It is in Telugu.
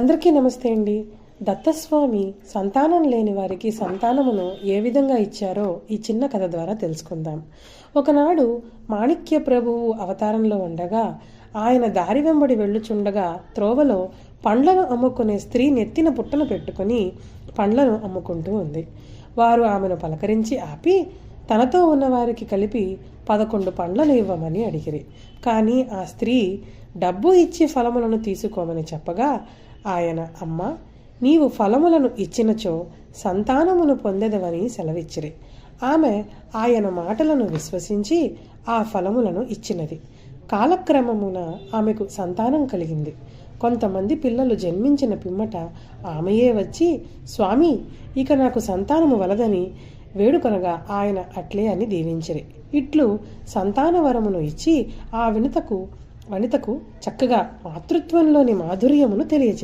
అందరికీ నమస్తే అండి. దత్తస్వామి సంతానం లేని వారికి సంతానమును ఏ విధంగా ఇచ్చారో ఈ చిన్న కథ ద్వారా తెలుసుకుందాం. ఒకనాడు మాణిక్య ప్రభువు అవతారంలో ఉండగా ఆయన దారి వెంబడి వెళ్ళుచుండగా త్రోవలో పండ్లను అమ్ముకునే స్త్రీ నెత్తిన పుట్టను పెట్టుకుని పండ్లను అమ్ముకుంటూ ఉంది. వారు ఆమెను పలకరించి ఆపి తనతో ఉన్నవారికి కలిపి పదకొండు పండ్లను ఇవ్వమని అడిగిరి. కానీ ఆ స్త్రీ డబ్బు ఇచ్చి ఫలములను తీసుకోమని చెప్పగా ఆయన అమ్మ నీవు ఫలములను ఇచ్చినచో సంతానమును పొందెదవని సెలవిచ్చిరి. ఆమె ఆయన మాటలను విశ్వసించి ఆ ఫలములను ఇచ్చినది. కాలక్రమమున ఆమెకు సంతానం కలిగింది. కొంతమంది పిల్లలు జన్మించిన పిమ్మట ఆమెయే వచ్చి స్వామి ఇక నాకు సంతానము వలదని వేడుకొనగా ఆయన అట్లే అని దీవించిరి. ఇట్లు సంతాన వరమును ఇచ్చి ఆ వినతకు వనితకు చక్కగా మాతృత్వంలోని మాధుర్యమును తెలియజేశారు